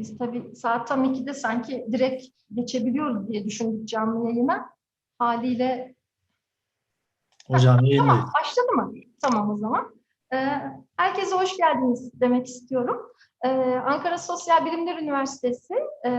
Biz tabii saat tam 2'de sanki direkt geçebiliyoruz diye düşündük canlı yayına. Haliyle Hocam yayındayız. Tamam, başladı mı? Tamam o zaman. Ee, herkese hoş geldiniz demek istiyorum. Ee, Ankara Sosyal Bilimler Üniversitesi e,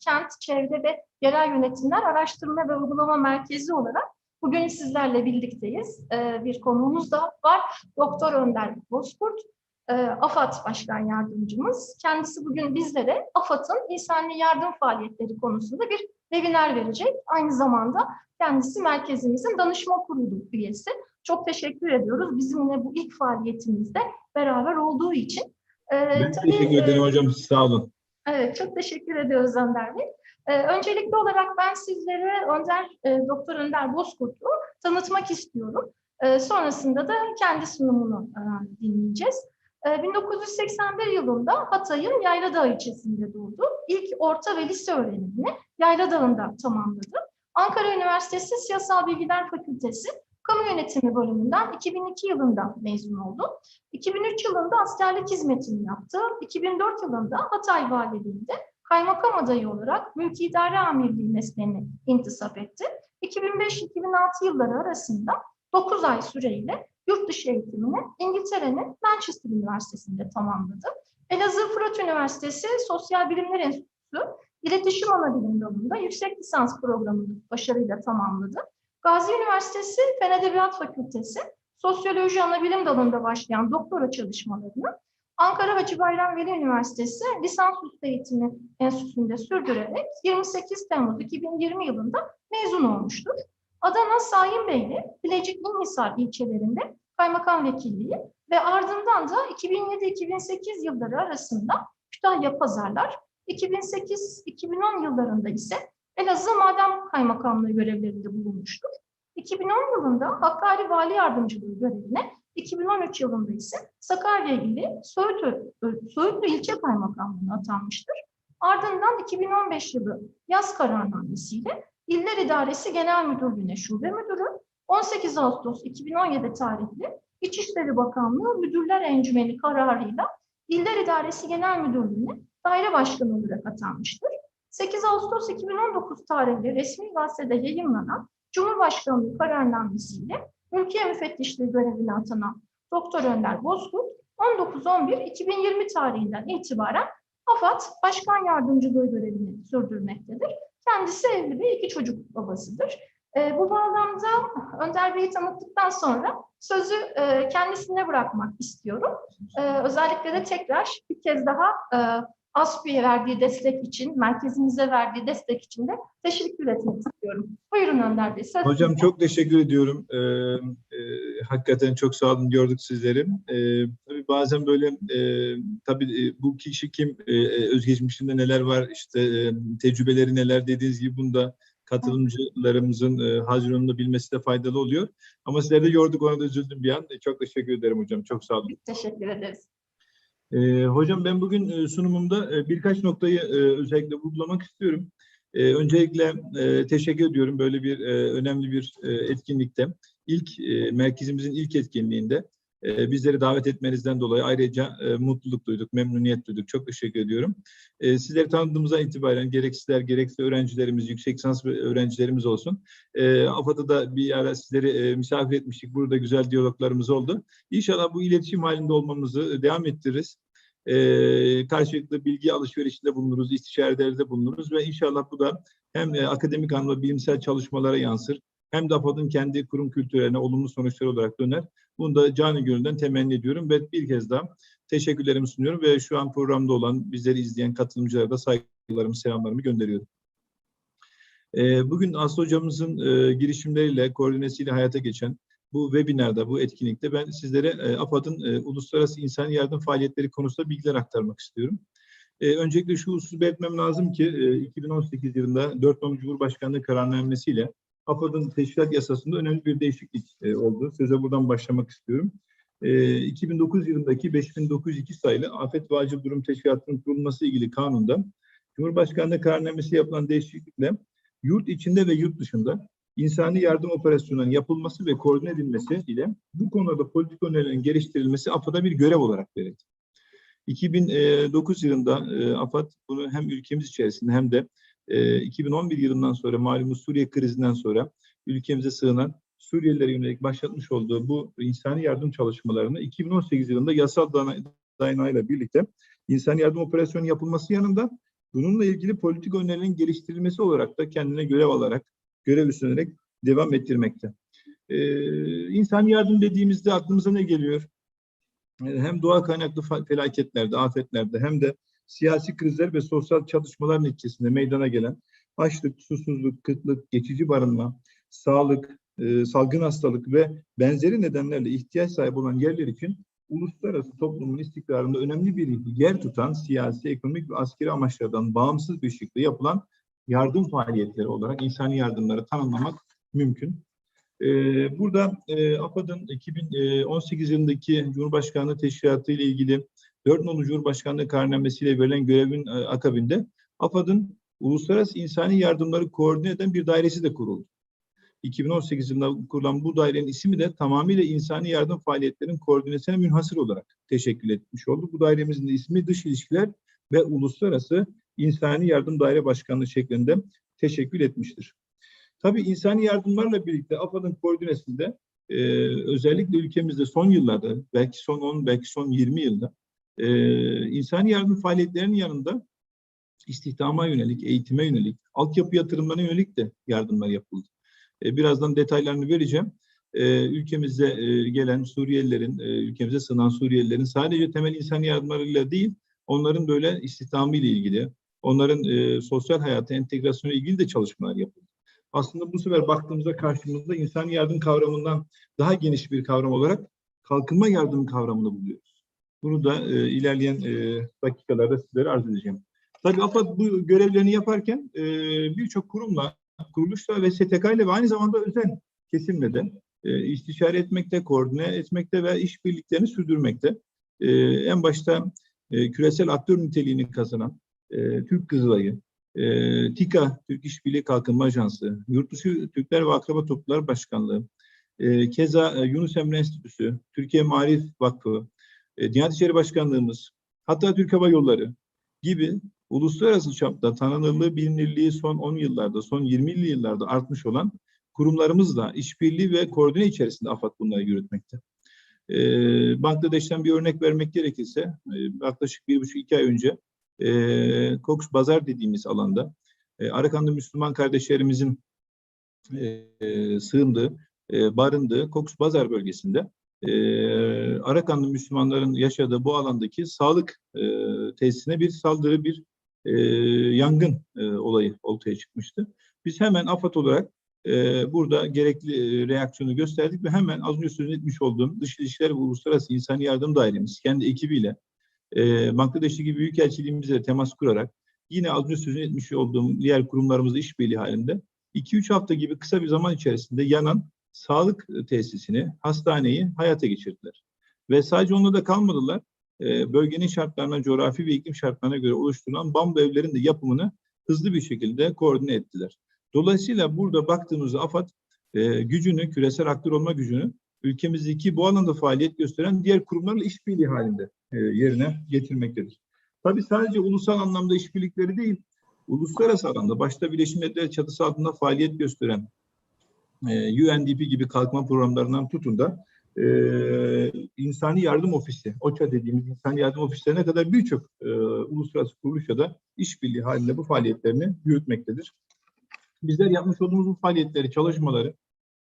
Kent, Çevre ve Yerel Yönetimler Araştırma ve Uygulama Merkezi olarak bugün sizlerle birlikteyiz. Ee, bir konuğumuz da var. Doktor Önder Bozkurt, e, AFAD Başkan Yardımcımız. Kendisi bugün bizlere AFAD'ın insani yardım faaliyetleri konusunda bir webinar verecek. Aynı zamanda kendisi merkezimizin danışma kurulu üyesi. Çok teşekkür ediyoruz bizimle bu ilk faaliyetimizde beraber olduğu için. Ee, Ben tabii, teşekkür ederim e, hocam. Sağ olun. Evet, çok teşekkür ediyoruz Önder Bey. Ee, öncelikli olarak ben sizlere Önder, e, Doktor Önder Bozkurt'u tanıtmak istiyorum. Ee, sonrasında da kendi sunumunu e, dinleyeceğiz. Ee, 1981 yılında Hatay'ın Yayladağ ilçesinde doğdu. İlk orta ve lise öğrenimini Yayladağ'ında tamamladı. Ankara Üniversitesi Siyasal Bilgiler Fakültesi Kamu Yönetimi bölümünden 2002 yılında mezun oldu. 2003 yılında askerlik hizmetini yaptı. 2004 yılında Hatay Valiliğinde kaymakam adayı olarak Mülki İdare Amirliği mesleğini intisap etti. 2005-2006 yılları arasında 9 ay süreyle yurt dışı eğitimini İngiltere'nin Manchester Üniversitesi'nde tamamladı. Elazığ Fırat Üniversitesi Sosyal Bilimler Enstitüsü İletişim Anabilim Dalı'nda yüksek lisans programını başarıyla tamamladı. Gazi Üniversitesi Fen Edebiyat Fakültesi Sosyoloji Anabilim Dalı'nda başlayan doktora çalışmalarını Ankara Hacı Bayram Veli Üniversitesi Lisansüstü Eğitimi Enstitüsü'nde sürdürerek 28 Temmuz 2020 yılında mezun olmuştur. Adana Sayınbeyli, Bilecik İnhisar ilçelerinde kaymakam vekilliği ve ardından da 2007-2008 yılları arasında Kütahya Pazarlar, 2008-2010 yıllarında ise Elazığ Maden Kaymakamlığı görevlerinde bulunmuştur. 2010 yılında Hakkari Vali Yardımcılığı görevine, 2013 yılında ise Sakarya ili Söğütlü, Söğütlü İlçe Kaymakamlığı'na atanmıştır. Ardından 2015 yılı yaz kararnamesiyle İller İdaresi Genel Müdürlüğü'ne şube müdürü, 18 Ağustos 2017 tarihli İçişleri Bakanlığı Müdürler Encümeni kararıyla İller İdaresi Genel Müdürlüğü'ne daire başkanı olarak atanmıştır. 8 Ağustos 2019 tarihli resmi gazetede yayınlanan Cumhurbaşkanlığı kararnamesiyle ülke müfettişliği görevine atanan Doktor Önder Bozkurt 19-11-2020 tarihinden itibaren AFAD Başkan Yardımcılığı görevini sürdürmektedir. Kendisi evli ve iki çocuk babasıdır. E, bu bağlamda Önder Bey'i tanıttıktan sonra sözü e, kendisine bırakmak istiyorum. E, özellikle de tekrar bir kez daha e, ASPİ'ye verdiği destek için, merkezimize verdiği destek için de teşekkür etmek istiyorum. Buyurun Önder Bey. söz Hocam sizde. çok teşekkür ediyorum. Ee, e, hakikaten çok sağ olun gördük sizleri. Ee, tabii bazen böyle e, tabii e, bu kişi kim, e, e, özgeçmişinde neler var, işte e, tecrübeleri neler dediğiniz gibi bunda katılımcılarımızın e, hazırlığını bilmesi de faydalı oluyor. Ama sizleri de yorduk ona da üzüldüm bir an. E, Çok teşekkür ederim hocam. Çok sağ olun. Biz teşekkür ederiz. Ee, hocam ben bugün e, sunumumda e, birkaç noktayı e, özellikle vurgulamak istiyorum. E, öncelikle e, teşekkür ediyorum böyle bir e, önemli bir e, etkinlikte. İlk e, merkezimizin ilk etkinliğinde e, bizleri davet etmenizden dolayı ayrıca e, mutluluk duyduk, memnuniyet duyduk. Çok teşekkür ediyorum. E, sizleri tanıdığımızdan itibaren gerek sizler gerekse öğrencilerimiz, yüksek lisans öğrencilerimiz olsun. E, AFAD'da da bir ara sizleri e, misafir etmiştik. Burada güzel diyaloglarımız oldu. İnşallah bu iletişim halinde olmamızı devam ettiririz e, karşılıklı bilgi alışverişinde bulunuruz, istişarelerde bulunuruz ve inşallah bu da hem e, akademik anlamda bilimsel çalışmalara yansır hem de AFAD'ın kendi kurum kültürlerine olumlu sonuçlar olarak döner. Bunu da canı gönülden temenni ediyorum ve bir kez daha teşekkürlerimi sunuyorum ve şu an programda olan bizleri izleyen katılımcılara da saygılarımı, selamlarımı gönderiyorum. Bugün Aslı Hocamızın girişimleriyle, koordinesiyle hayata geçen bu webinarda, bu etkinlikte ben sizlere e, AFAD'ın e, uluslararası insani yardım faaliyetleri konusunda bilgiler aktarmak istiyorum. E, öncelikle şu hususu belirtmem lazım ki e, 2018 yılında 4 Mayıs Cumhurbaşkanlığı kararnamesiyle AFAD'ın teşkilat yasasında önemli bir değişiklik e, oldu. Söze buradan başlamak istiyorum. E, 2009 yılındaki 5902 sayılı Afet ve Acil Durum Teşkilatı'nın kurulması ilgili kanunda Cumhurbaşkanlığı kararnamesi yapılan değişiklikle yurt içinde ve yurt dışında insani yardım operasyonlarının yapılması ve koordine edilmesi ile bu konuda politik önerilerin geliştirilmesi AFAD'a bir görev olarak verildi. 2009 yılında e, AFAD bunu hem ülkemiz içerisinde hem de e, 2011 yılından sonra malumunuz Suriye krizinden sonra ülkemize sığınan Suriyelilere yönelik başlatmış olduğu bu insani yardım çalışmalarını 2018 yılında yasal dayanağıyla birlikte insani yardım operasyonu yapılması yanında bununla ilgili politik önerilerin geliştirilmesi olarak da kendine görev alarak, görev üstlenerek devam ettirmekte. Ee, insani yardım dediğimizde aklımıza ne geliyor? Ee, Hem doğa kaynaklı felaketlerde, afetlerde hem de siyasi krizler ve sosyal çatışmalar neticesinde meydana gelen açlık, susuzluk, kıtlık, geçici barınma, sağlık, e, salgın hastalık ve benzeri nedenlerle ihtiyaç sahibi olan yerler için uluslararası toplumun istikrarında önemli bir yer tutan siyasi, ekonomik ve askeri amaçlardan bağımsız bir şekilde yapılan yardım faaliyetleri olarak insani yardımları tanımlamak mümkün. Ee, burada e, AFAD'ın 2018 yılındaki Cumhurbaşkanlığı Teşkilatı ile ilgili 4 nolu Cumhurbaşkanlığı kararnamesiyle verilen görevin e, akabinde AFAD'ın uluslararası insani yardımları koordine eden bir dairesi de kuruldu. 2018 yılında kurulan bu dairenin ismi de tamamıyla insani yardım faaliyetlerinin koordinasyona münhasır olarak teşekkül etmiş oldu. Bu dairemizin ismi Dış İlişkiler ve Uluslararası İnsani Yardım Daire Başkanlığı şeklinde teşekkül etmiştir. Tabii insani yardımlarla birlikte AFAD'ın koordinesinde e, özellikle ülkemizde son yıllarda, belki son 10, belki son 20 yılda e, insani yardım faaliyetlerinin yanında istihdama yönelik, eğitime yönelik, altyapı yatırımlarına yönelik de yardımlar yapıldı. E, birazdan detaylarını vereceğim. E, ülkemize e, gelen Suriyelilerin, e, ülkemize sığınan Suriyelilerin sadece temel insani yardımlarıyla değil, onların böyle istihdamı ile ilgili, onların e, sosyal hayata entegrasyonu ilgili de çalışmalar yapıldı. Aslında bu sefer baktığımızda karşımızda insani yardım kavramından daha geniş bir kavram olarak kalkınma yardımı kavramını buluyoruz. Bunu da e, ilerleyen e, dakikalarda sizlere arz edeceğim. Tabii AFAD bu görevlerini yaparken e, birçok kurumla, kuruluşla ve STK ile ve aynı zamanda özel kesimle de e, istişare etmekte, koordine etmekte ve işbirliklerini sürdürmekte. E, en başta e, küresel aktör niteliğini kazanan e, Türk Kızılay'ı, e, TİKA, Türk İşbirliği Kalkınma Ajansı, Yurtdışı Türkler ve Akraba Topluluklar Başkanlığı, e, keza e, Yunus Emre Enstitüsü, Türkiye Marif Vakfı, e, Diyanet İşleri Başkanlığımız, hatta Türk Hava Yolları gibi uluslararası çapta tanınırlığı, bilinirliği son 10 yıllarda, son 20'li yıllarda artmış olan kurumlarımızla işbirliği ve koordine içerisinde AFAD bunları yürütmekte. Ee, Bangladeş'ten bir örnek vermek gerekirse, e, yaklaşık bir buçuk iki ay önce e, Cox Bazar dediğimiz alanda e, Arakanlı Müslüman kardeşlerimizin e, sığındığı, e, barındığı Cox Bazar bölgesinde e, Arakanlı Müslümanların yaşadığı bu alandaki sağlık e, tesisine bir saldırı, bir e, yangın e, olayı ortaya çıkmıştı. Biz hemen AFAD olarak e, burada gerekli e, reaksiyonu gösterdik ve hemen az önce sözünü etmiş olduğum Dış İlişkiler ve Uluslararası İnsani Yardım Dairemiz kendi ekibiyle e, Bangladeş'teki Büyükelçiliğimizle temas kurarak yine az önce sözünü etmiş olduğum diğer kurumlarımızla işbirliği halinde 2-3 hafta gibi kısa bir zaman içerisinde yanan sağlık tesisini, hastaneyi hayata geçirdiler. Ve sadece onunla da kalmadılar. E, bölgenin şartlarına, coğrafi ve iklim şartlarına göre oluşturulan bambu evlerin de yapımını hızlı bir şekilde koordine ettiler. Dolayısıyla burada baktığımızda AFAD e, gücünü, küresel aktör olma gücünü ülkemizdeki bu alanda faaliyet gösteren diğer kurumlarla işbirliği halinde yerine getirmektedir. Tabii sadece ulusal anlamda işbirlikleri değil, uluslararası alanda başta Birleşmiş Milletler çatısı altında faaliyet gösteren e, UNDP gibi kalkma programlarından tutun da e, insani yardım ofisi, OÇA dediğimiz insani yardım ofislerine kadar birçok e, uluslararası kuruluş ya da işbirliği halinde bu faaliyetlerini yürütmektedir. Bizler yapmış olduğumuz bu faaliyetleri, çalışmaları,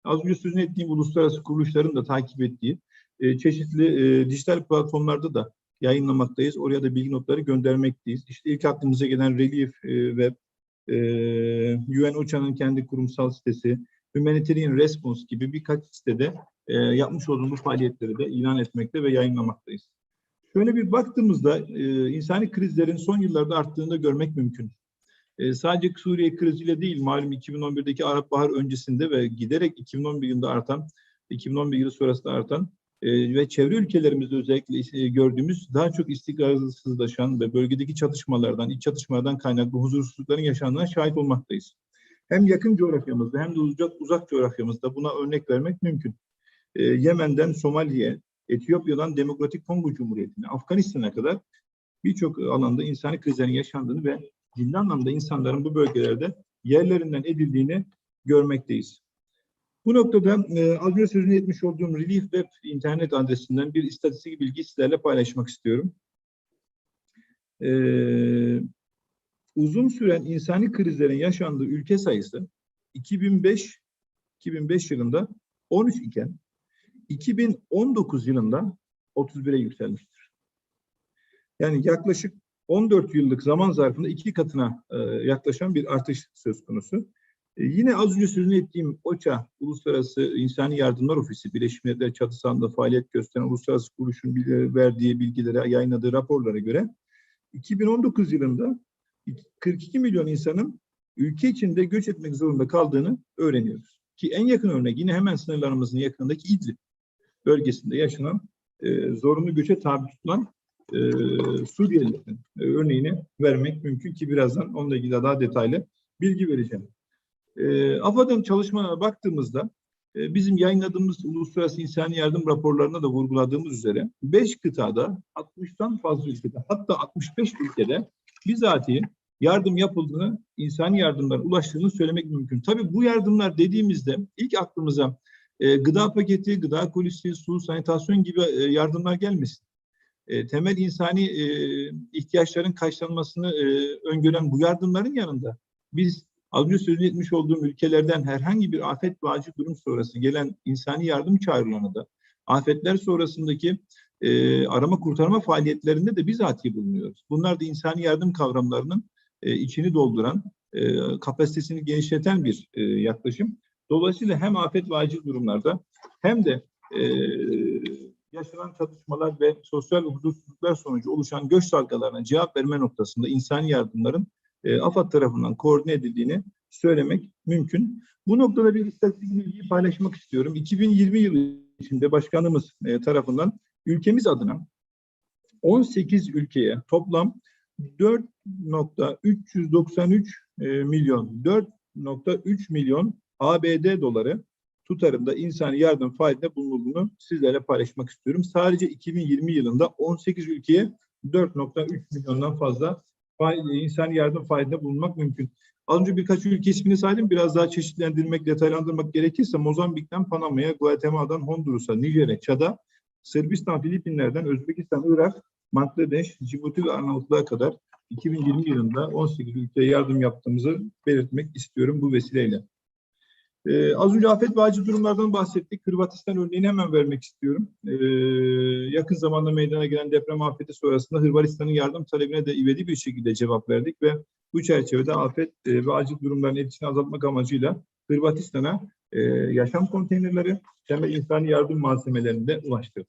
az önce sözünü ettiğim uluslararası kuruluşların da takip ettiği e, çeşitli e, dijital platformlarda da yayınlamaktayız. Oraya da bilgi notları göndermekteyiz. İşte ilk aklımıza gelen Relief e, ve e, UN OCHA'nın kendi kurumsal sitesi, Humanitarian Response gibi birkaç sitede e, yapmış olduğumuz faaliyetleri de ilan etmekte ve yayınlamaktayız. Şöyle bir baktığımızda e, insani krizlerin son yıllarda arttığını da görmek mümkün. Sadece Suriye kriziyle değil, malum 2011'deki Arap Bahar öncesinde ve giderek 2011 yılında artan, 2011 yılı sonrasında artan e, ve çevre ülkelerimizde özellikle e, gördüğümüz daha çok istikrarsızlaşan ve bölgedeki çatışmalardan, iç çatışmalardan kaynaklı huzursuzlukların yaşandığına şahit olmaktayız. Hem yakın coğrafyamızda hem de uzak, uzak coğrafyamızda buna örnek vermek mümkün. E, Yemen'den Somali'ye, Etiyopya'dan Demokratik Kongo Cumhuriyeti'ne, Afganistan'a kadar birçok alanda insani krizlerin yaşandığını ve ciddi anlamda insanların bu bölgelerde yerlerinden edildiğini görmekteyiz. Bu noktada e, az önce sözünü etmiş olduğum Relief Web internet adresinden bir istatistik bilgi sizlerle paylaşmak istiyorum. E, uzun süren insani krizlerin yaşandığı ülke sayısı 2005 2005 yılında 13 iken 2019 yılında 31'e yükselmiştir. Yani yaklaşık 14 yıllık zaman zarfında iki katına e, yaklaşan bir artış söz konusu. E, yine az önce sözünü ettiğim OÇA, Uluslararası İnsani Yardımlar Ofisi, Birleşmiş Milletler çatısında faaliyet gösteren uluslararası kuruluşun bil- verdiği bilgilere, yayınladığı raporlara göre 2019 yılında 42 milyon insanın ülke içinde göç etmek zorunda kaldığını öğreniyoruz. Ki en yakın örnek yine hemen sınırlarımızın yakınındaki İdlib bölgesinde yaşanan e, zorunlu göçe tabi tutulan e, Suriyelilerin e, örneğini vermek mümkün ki birazdan onunla ilgili daha detaylı bilgi vereceğim. E, AFAD'ın çalışmalarına baktığımızda e, bizim yayınladığımız uluslararası insani yardım raporlarına da vurguladığımız üzere 5 kıtada 60'tan fazla ülkede hatta 65 ülkede bizatihi yardım yapıldığını, insani yardımların ulaştığını söylemek mümkün. Tabii bu yardımlar dediğimizde ilk aklımıza e, gıda paketi, gıda kolisi, su, sanitasyon gibi e, yardımlar gelmesin. E, temel insani e, ihtiyaçların karşılanmasını e, öngören bu yardımların yanında biz az önce sözünü etmiş olduğum ülkelerden herhangi bir afet ve durum sonrası gelen insani yardım çağrılarını da afetler sonrasındaki e, arama kurtarma faaliyetlerinde de bizatihi bulunuyoruz. Bunlar da insani yardım kavramlarının e, içini dolduran, e, kapasitesini genişleten bir e, yaklaşım. Dolayısıyla hem afet ve durumlarda hem de e, yaşanan çatışmalar ve sosyal huzursuzluklar sonucu oluşan göç dalgalarına cevap verme noktasında insani yardımların e, AFAD tarafından koordine edildiğini söylemek mümkün. Bu noktada bir istatistik bilgiyi paylaşmak istiyorum. 2020 yılı içinde başkanımız e, tarafından ülkemiz adına 18 ülkeye toplam 4.393 e, milyon, 4.3 milyon ABD doları tutarında insani yardım faaliyetinde bulunduğunu sizlerle paylaşmak istiyorum. Sadece 2020 yılında 18 ülkeye 4.3 milyondan fazla insani yardım faaliyetinde bulunmak mümkün. Az önce birkaç ülke ismini saydım. Biraz daha çeşitlendirmek, detaylandırmak gerekirse Mozambik'ten Panama'ya, Guatemala'dan Honduras'a, Nijer'e, Çad'a, Sırbistan, Filipinler'den Özbekistan, Irak, Bangladeş, Cibuti ve Arnavutluğa kadar 2020 yılında 18 ülkeye yardım yaptığımızı belirtmek istiyorum bu vesileyle. Ee, az önce afet ve acil durumlardan bahsettik. Hırvatistan örneğini hemen vermek istiyorum. Ee, yakın zamanda meydana gelen deprem afeti sonrasında Hırvatistan'ın yardım talebine de ivedi bir şekilde cevap verdik ve bu çerçevede afet e, ve acil durumların etkisini azaltmak amacıyla Hırvatistan'a e, yaşam konteynerleri, temel insani yardım malzemelerini de ulaştırdık.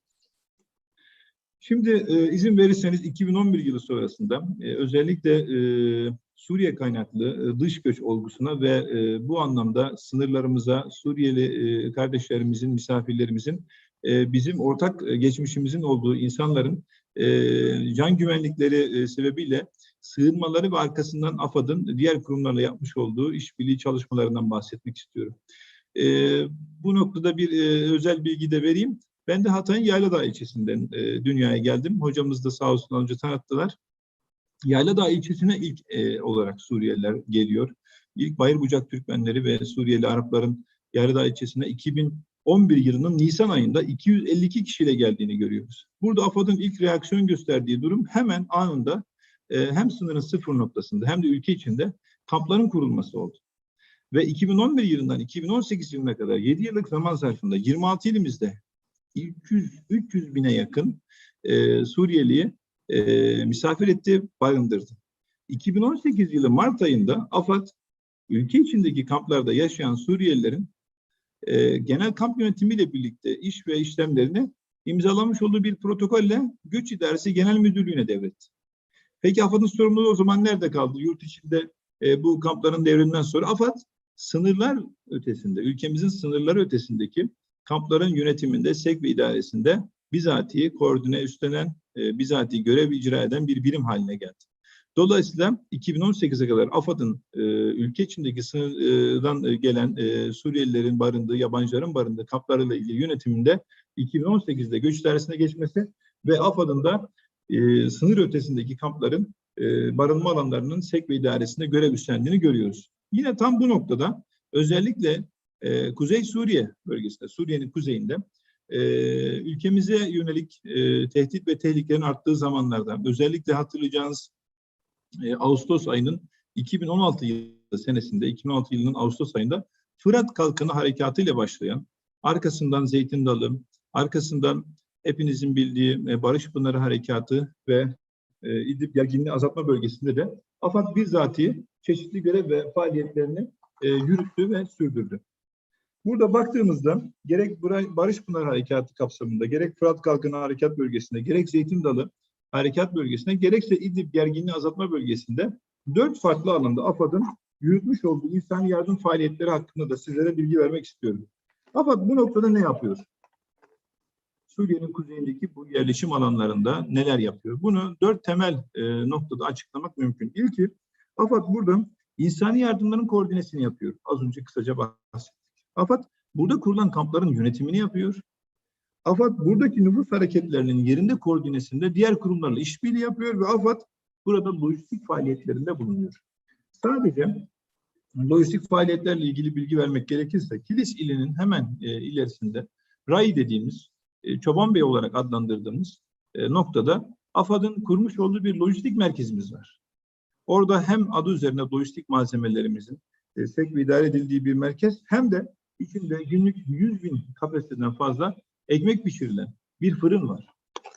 Şimdi e, izin verirseniz 2011 yılı sonrasında e, özellikle e, Suriye kaynaklı e, dış göç olgusuna ve e, bu anlamda sınırlarımıza Suriyeli e, kardeşlerimizin, misafirlerimizin bizim ortak geçmişimizin olduğu insanların can güvenlikleri sebebiyle sığınmaları ve arkasından AFAD'ın diğer kurumlarla yapmış olduğu işbirliği çalışmalarından bahsetmek istiyorum. Bu noktada bir özel bilgi de vereyim. Ben de Hatay'ın Yayladağ ilçesinden dünyaya geldim. Hocamız da sağ olsun önce tanıttılar. Yayladağ ilçesine ilk e, olarak Suriyeliler geliyor. İlk Bayırbucak Türkmenleri ve Suriyeli Arapların Yayladağ ilçesine 2011 yılının Nisan ayında 252 kişiyle geldiğini görüyoruz. Burada AFAD'ın ilk reaksiyon gösterdiği durum hemen anında e, hem sınırın sıfır noktasında hem de ülke içinde kampların kurulması oldu. Ve 2011 yılından 2018 yılına kadar 7 yıllık zaman zarfında 26 ilimizde 300, 300 bine yakın e, Suriyeli'yi e, misafir etti, barındırdı. 2018 yılı Mart ayında AFAD ülke içindeki kamplarda yaşayan Suriyelilerin e, genel kamp yönetimiyle birlikte iş ve işlemlerini imzalamış olduğu bir protokolle Göç İdaresi Genel Müdürlüğü'ne devretti. Peki AFAD'ın sorumluluğu o zaman nerede kaldı? Yurt içinde e, bu kampların devriminden sonra AFAD sınırlar ötesinde, ülkemizin sınırları ötesindeki kampların yönetiminde, sevk ve idaresinde bizatihi koordine üstlenen, e, bizatihi görev icra eden bir birim haline geldi. Dolayısıyla 2018'e kadar AFAD'ın e, ülke içindeki sınırdan e, gelen e, Suriyelilerin barındığı, yabancıların barındığı kamplarıyla ilgili yönetiminde 2018'de göç idaresine geçmesi ve AFAD'ın da e, sınır ötesindeki kampların e, barınma alanlarının SEK ve idaresinde görev üstlendiğini görüyoruz. Yine tam bu noktada özellikle e, Kuzey Suriye bölgesinde, Suriye'nin kuzeyinde ülkemize yönelik e, tehdit ve tehlikelerin arttığı zamanlarda özellikle hatırlayacağınız e, Ağustos ayının 2016 yılı senesinde, 2016 yılının Ağustos ayında Fırat Kalkanı Harekatı ile başlayan, arkasından Zeytin Dalı, arkasından hepinizin bildiği e, Barış Pınarı Harekatı ve İdlib gerginliği azaltma bölgesinde de AFAD bizzatihi çeşitli görev ve faaliyetlerini yürüttü ve sürdürdü. Burada baktığımızda gerek Barış Pınarı Harekatı kapsamında, gerek Fırat Kalkanı Harekat Bölgesi'nde, gerek Zeytin Dalı Harekat Bölgesi'nde, gerekse İdlib gerginliği azaltma bölgesinde dört farklı alanda AFAD'ın yürütmüş olduğu insan yardım faaliyetleri hakkında da sizlere bilgi vermek istiyorum. AFAD bu noktada ne yapıyor? Suriye'nin kuzeyindeki bu yerleşim alanlarında neler yapıyor? Bunu dört temel e, noktada açıklamak mümkün. İlki, AFAD burada insani yardımların koordinesini yapıyor. Az önce kısaca bahsettik. AFAD burada kurulan kampların yönetimini yapıyor. AFAD buradaki nüfus hareketlerinin yerinde koordinesinde diğer kurumlarla işbirliği yapıyor ve AFAD burada lojistik faaliyetlerinde bulunuyor. Sadece lojistik faaliyetlerle ilgili bilgi vermek gerekirse Kilis ilinin hemen e, ilerisinde RAI dediğimiz e, Çoban Bey olarak adlandırdığımız e, noktada AFAD'ın kurmuş olduğu bir lojistik merkezimiz var. Orada hem adı üzerine lojistik malzemelerimizin e, sevk idare edildiği bir merkez hem de içinde günlük 100 bin kapasiteden fazla ekmek pişirilen bir fırın var.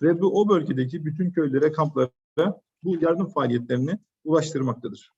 Ve bu o bölgedeki bütün köylere, kamplara bu yardım faaliyetlerini ulaştırmaktadır.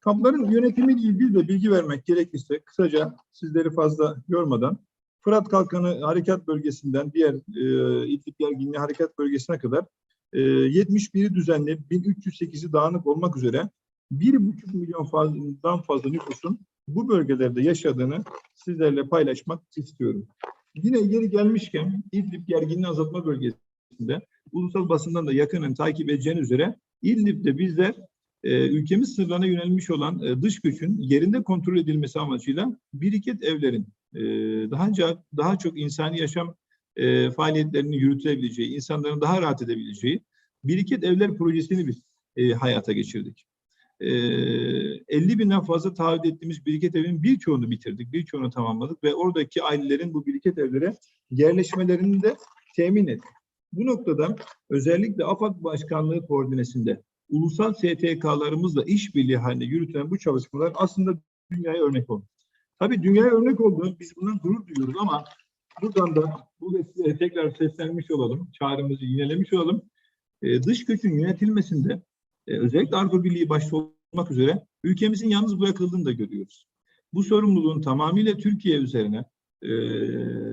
Kampların yönetimiyle ilgili de bilgi vermek gerekirse kısaca sizleri fazla yormadan Fırat Kalkanı Harekat Bölgesi'nden diğer e, İdlib Gerginliği Harekat Bölgesi'ne kadar e, 71'i düzenli, 1308'i dağınık olmak üzere 1,5 milyon fazladan fazla nüfusun bu bölgelerde yaşadığını sizlerle paylaşmak istiyorum. Yine yeri gelmişken İdlib Gerginliği Azaltma Bölgesi'nde ulusal basından da yakının takip edeceğiniz üzere İdlib'de bizler e, ülkemiz sınırlarına yönelmiş olan e, dış gücün yerinde kontrol edilmesi amacıyla biriket evlerin e, daha daha çok insani yaşam e, faaliyetlerini yürütebileceği, insanların daha rahat edebileceği biriket evler projesini biz e, hayata geçirdik. E, 50 binden fazla taahhüt ettiğimiz biriket evin birçoğunu bitirdik, birçoğunu tamamladık ve oradaki ailelerin bu biriket evlere yerleşmelerini de temin ettik. Bu noktada özellikle AFAD Başkanlığı koordinesinde ulusal STK'larımızla işbirliği halinde yürütülen bu çalışmalar aslında dünyaya örnek oldu. Tabii dünyaya örnek oldu. Biz bundan gurur duyuyoruz ama buradan da bu tekrar seslenmiş olalım. Çağrımızı yinelemiş olalım. Ee, dış göçün yönetilmesinde e, özellikle Avrupa Birliği başta olmak üzere ülkemizin yalnız bırakıldığını da görüyoruz. Bu sorumluluğun tamamıyla Türkiye üzerine e,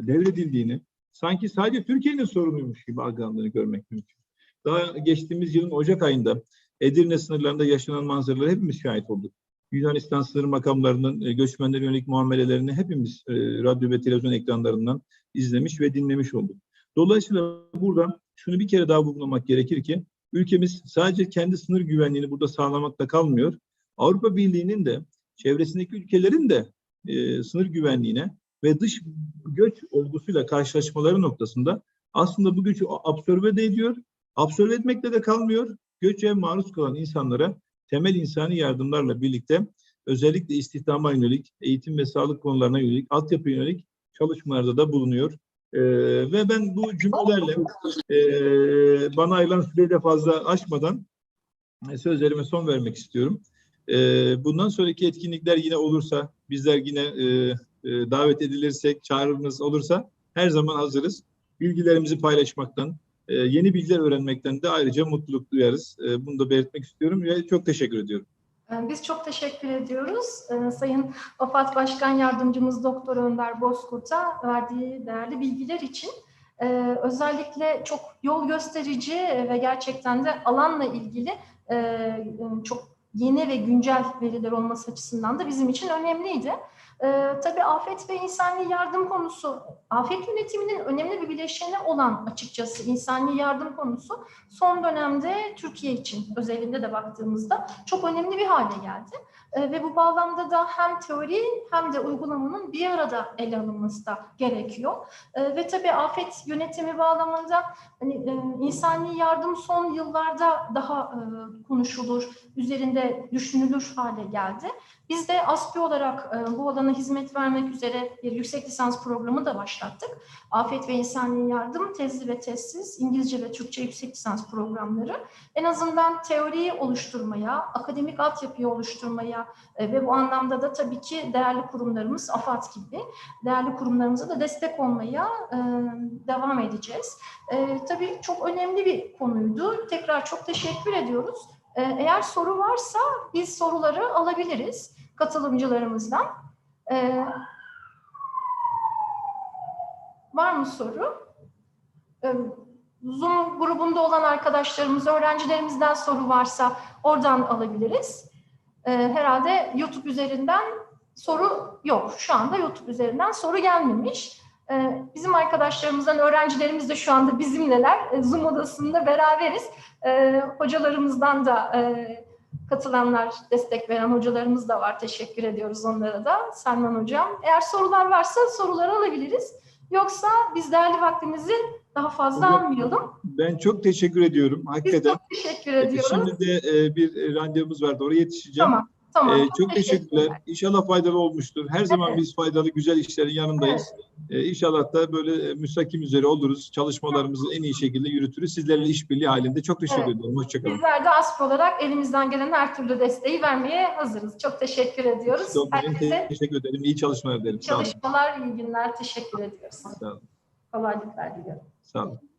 devredildiğini, sanki sadece Türkiye'nin sorunuymuş gibi algılandığını görmek mümkün. Daha geçtiğimiz yılın Ocak ayında Edirne sınırlarında yaşanan manzaralara hepimiz şahit olduk. Yunanistan sınır makamlarının e, göçmenlere yönelik muamelelerini hepimiz e, radyo ve televizyon ekranlarından izlemiş ve dinlemiş olduk. Dolayısıyla burada şunu bir kere daha vurgulamak gerekir ki ülkemiz sadece kendi sınır güvenliğini burada sağlamakla kalmıyor. Avrupa Birliği'nin de çevresindeki ülkelerin de e, sınır güvenliğine ve dış göç olgusuyla karşılaşmaları noktasında aslında bu gücü absorbe de ediyor. Absorbe etmekle de kalmıyor. Göçe maruz kalan insanlara temel insani yardımlarla birlikte özellikle istihdama yönelik, eğitim ve sağlık konularına yönelik, altyapı yönelik çalışmalarda da bulunuyor. Ee, ve ben bu cümlelerle e, bana ayrılan süreyi de fazla aşmadan e, sözlerime son vermek istiyorum. E, bundan sonraki etkinlikler yine olursa, bizler yine e, e, davet edilirsek, çağrınız olursa her zaman hazırız. Bilgilerimizi paylaşmaktan, e, yeni bilgiler öğrenmekten de ayrıca mutluluk duyarız. E, bunu da belirtmek istiyorum ve çok teşekkür ediyorum. Ee, Biz çok teşekkür ediyoruz. Ee, Sayın AFAD Başkan Yardımcımız Doktor Önder Bozkurt'a verdiği değerli bilgiler için. Ee, Özellikle çok yol gösterici ve gerçekten de alanla ilgili çok yeni ve güncel veriler olması açısından da bizim için önemliydi. Ee, tabii afet ve insani yardım konusu, afet yönetiminin önemli bir bileşeni olan açıkçası insani yardım konusu son dönemde Türkiye için özelinde de baktığımızda çok önemli bir hale geldi. Ee, ve bu bağlamda da hem teori hem de uygulamanın bir arada ele alınması da gerekiyor. Ee, ve tabii afet yönetimi bağlamında hani, e, insani yardım son yıllarda daha e, konuşulur, üzerinde düşünülür hale geldi. Biz de ASPİ olarak e, bu alana hizmet vermek üzere bir yüksek lisans programı da başlattık. Afet ve İnsani Yardım, tezli ve tezsiz, İngilizce ve Türkçe yüksek lisans programları. En azından teoriyi oluşturmaya, akademik altyapıyı oluşturmaya e, ve bu anlamda da tabii ki değerli kurumlarımız, AFAD gibi değerli kurumlarımıza da destek olmaya e, devam edeceğiz. E, tabii çok önemli bir konuydu. Tekrar çok teşekkür ediyoruz. E, eğer soru varsa biz soruları alabiliriz katılımcılarımızdan. E, var mı soru? E, Zoom grubunda olan arkadaşlarımız, öğrencilerimizden soru varsa oradan alabiliriz. Herhalde YouTube üzerinden soru yok. Şu anda YouTube üzerinden soru gelmemiş. Bizim arkadaşlarımızdan, öğrencilerimiz de şu anda bizimleler. Zoom odasında beraberiz. E, hocalarımızdan da e, katılanlar, destek veren hocalarımız da var. Teşekkür ediyoruz onlara da. Selman Hocam. Eğer sorular varsa soruları alabiliriz. Yoksa biz değerli vaktimizi daha fazla Hocam, almayalım. Ben çok teşekkür ediyorum. Biz Hakikaten. çok teşekkür ediyoruz. Şimdi de e, bir randevumuz vardı. Oraya yetişeceğim. Tamam, tamam. Ee, çok teşekkürler. İnşallah faydalı olmuştur. Her zaman Evet. biz faydalı güzel işlerin yanındayız. Ee, inşallah da böyle e, müstakim üzere oluruz. Çalışmalarımızı en iyi şekilde yürütürüz. Sizlerle işbirliği halinde. Çok teşekkür Evet. ederim. Hoşçakalın. Bizler de ASP olarak elimizden gelen her türlü desteği vermeye hazırız. Çok teşekkür ediyoruz. Çok Herkese teşekkür ederim. İyi çalışmalar dilerim. Çalışmalar, iyi günler. Teşekkür ediyoruz. Sağ olun. Kolaylıklar diliyorum. Sağ olun.